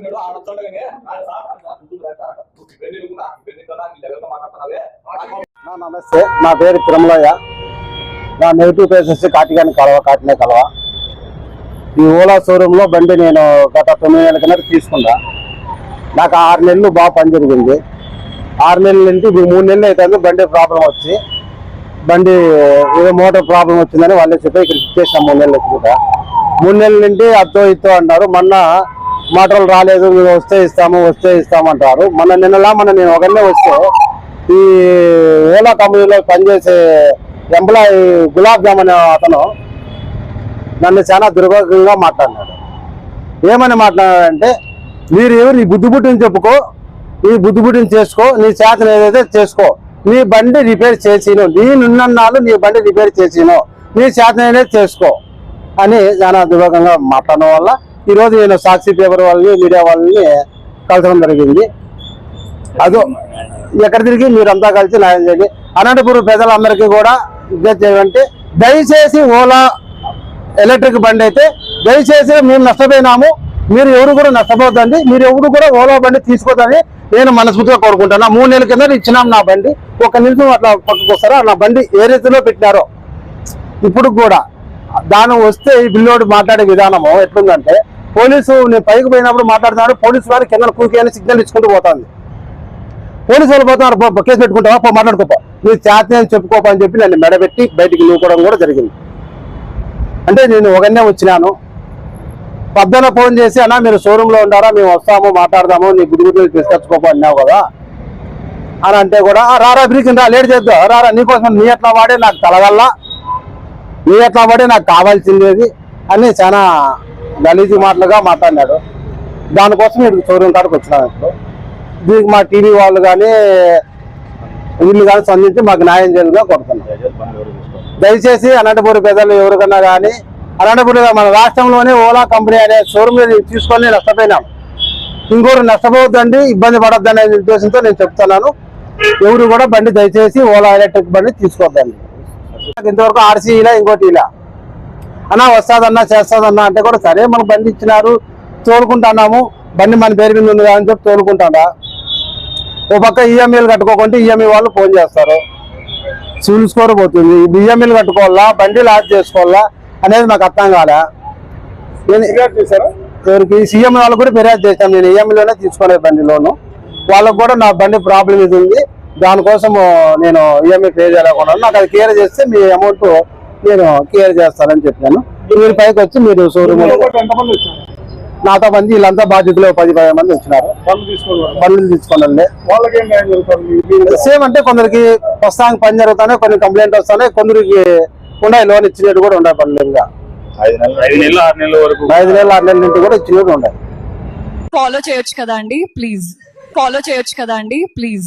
చెప్తున్నాడు ఆడొచ్చుండగానే నమస్తే నా పేరు తిరుమలయ్య. నా నెగిటివ్ ప్లేస్ వచ్చి కాటిగాని కలవ కాటినే కలవ. ఈ ఓలా షోరూంలో బండి నేను గత తొమ్మిది నెలల కింద తీసుకున్నా. నాకు ఆరు నెలలు బాగా పని జరిగింది. ఆరు నెలల నుండి ఇప్పుడు మూడు నెలలు అయితే బండి ప్రాబ్లం వచ్చి. బండి ఏదో మోటార్ ప్రాబ్లం వచ్చిందని వాళ్ళే చెప్పి ఇక్కడ ఇచ్చేసాం మూడు నెలలు ఎక్కువ మూడు నెలల నుండి అత్తో ఇత్తో అన్నారు. మొన్న మాటలు రాలేదు మీరు వస్తే ఇస్తాము వస్తే ఇస్తామంటారు. మన నిన్నలా మన నేను ఒకనే వస్తే ఈ ఓలా కంపెనీలో పనిచేసే ఎంప్లాయీ గులాబ్ జామ్ అనే అతను నన్ను చాలా దుర్భాగ్యంగా మాట్లాడినాడు. ఏమని మాట్లాడాడంటే మీరు ఎవరు? నీ బుద్ధిబుట్టిని చెప్పుకో నీ బుద్ధిబుట్టిని చేసుకో నీ చేతను ఏదైతే చేసుకో నీ బండి రిపేర్ చేసిను నేనున్నాళ్ళు నీ బండి రిపేర్ చేసిను నీ చేతన చేసుకో అని చాలా దుర్భాగంగా మాట్లాడడం వల్ల ఈరోజు నేను సాక్షి పేపర్ వాళ్ళని మీడియా వాళ్ళని కలసడం జరిగింది. అదో ఎక్కడ తిరిగి మీరంతా కలిసి న్యాయం చేయండి. అనంతపురం ప్రజలందరికీ కూడా విజ్ఞప్తి ఏమంటే దయచేసి ఓలా ఎలక్ట్రిక్ బండి అయితే దయచేసి మేము నష్టపోయినాము. మీరు ఎవరు కూడా నష్టపోద్దండి మీరు ఎవరు కూడా ఓలా బండి తీసుకోదని నేను మనస్ఫూర్తిగా కోరుకుంటాను మూడు నెలల కింద ఇచ్చినాం నా బండి. ఒక నిమిషం అట్లా పక్కకు వస్తారా నా బండి ఏ రీతిలో పెట్టినారో? ఇప్పుడు కూడా దాని వస్తే ఈ బిల్లోడు మాట్లాడే విధానము ఎట్లుందంటే పోలీసు నేను పైకి పోయినప్పుడు మాట్లాడుతున్నాడు పోలీసు వారు కింద కూకి సిగ్నల్ ఇచ్చుకుంటూ పోతుంది. పోలీసు వాళ్ళు పోతున్నారు. పో, కేసు పెట్టుకుంటావా? పో మాట్లాడుకోపో నీ చేతనే అని చెప్పుకోపో అని చెప్పి నన్ను మెడబెట్టి బయటికి నూకోవడం కూడా జరిగింది. అంటే నేను ఒకనే వచ్చినాను. పద్దన ఫోన్ చేసి అన్నా మీరు షోరూంలో ఉండారా? మేము వస్తాము మాట్లాడదాము నీ గుడి గుడి తీసుకొచ్చుకోపో అన్నావు కదా. అని అంటే కూడా రారా బ్రీకింగ్ రా లేట్ చేద్దాం. రారా నీకోసం నీ ఎట్లా వాడే నాకు తలగల్లా నీ ఎట్లా వాడే నాకు కావాల్సిందేది అని చాలా గలీజీ మాటలుగా మాట్లాడినాడు. దానికోసం ఇప్పుడు షోరూమ్ కాడికి వచ్చినాను ఇప్పుడు. దీనికి మా టీవీ వాళ్ళు కానీ వీళ్ళు కానీ స్పందించి మాకు న్యాయం చేయాలిగా కోరుతున్నాం. దయచేసి అనంతపురం పెద్దలు ఎవరికన్నా కానీ అనంతపురం మన రాష్ట్రంలోనే ఓలా కంపెనీ అనే షోరూమ్ తీసుకొని నష్టపోయినాం. ఇంకోరు నష్టపోవద్దండి ఇబ్బంది పడొద్దని అనే ఉద్దేశంతో నేను చెప్తున్నాను. ఎవరు కూడా బండి దయచేసి ఓలా ఎలక్ట్రిక్ బండి తీసుకోవద్దండి. నాకు ఇంతవరకు ఆర్సీ ఇలా ఇంకోటి ఇలా. అన్నా వస్తాదన్నా చేస్తాదన్నా అంటే కూడా సరే మనకు బండి ఇచ్చినారు తోలుకుంటున్నాము బండి మన పేరు మీద ఉంది కదా అని చెప్పి తోలుకుంటాడా? ఓ పక్క ఈఎంఐలు కట్టుకోకుంటే ఈఎంఐ వాళ్ళు ఫోన్ చేస్తారు. సివిల్ స్కోర్ పోతుంది. ఈఎంఐలు కట్టుకోవాలా? బండి లాస్ చేసుకోవాలా? అనేది నాకు అర్థం కాలే. నేను ఎవరికి? సీఎం వాళ్ళు కూడా ఫిర్యాదు చేశాను నేను ఈఎంఐలోనే తీసుకునే బండి లోను. వాళ్ళకు కూడా నా బండి ప్రాబ్లం ఇది ఉంది. దానికోసం నేను ఈఎంఐ పే చేయలేకున్నాను నాకు అది క్లియర్ చేస్తే మీ అమౌంట్ నేను క్లియర్ చేస్తానని చెప్పాను. మీరు పైకి వచ్చి మీరు షోరూమ్ నాతో మంది వీళ్ళంతా బాధ్యతలు పది పది మంది వచ్చినారు. పనులు తీసుకోండి వాళ్ళకి ఏం న్యాయం జరుగుతుంది? సేమ్ అంటే కొందరికి ప్రస్తుతానికి పని జరుగుతానే కొన్ని కంప్లైంట్ వస్తానే కొందరికి ఉన్నాయి లోన్ ఇచ్చినట్టు కూడా ఉన్నాయి పనులుగా ఐదు నెలలు ఐదు నెలలు ఆరు నెలల వరకు. ఐదు నెలలు ఆరు నెలల నుండి కూడా ఇచ్చినట్టు ఉన్నాయి ఫాలో చేయొచ్చు కదా అండి? ప్లీజ్ ఫాలో చేయొచ్చు కదా అండి? ప్లీజ్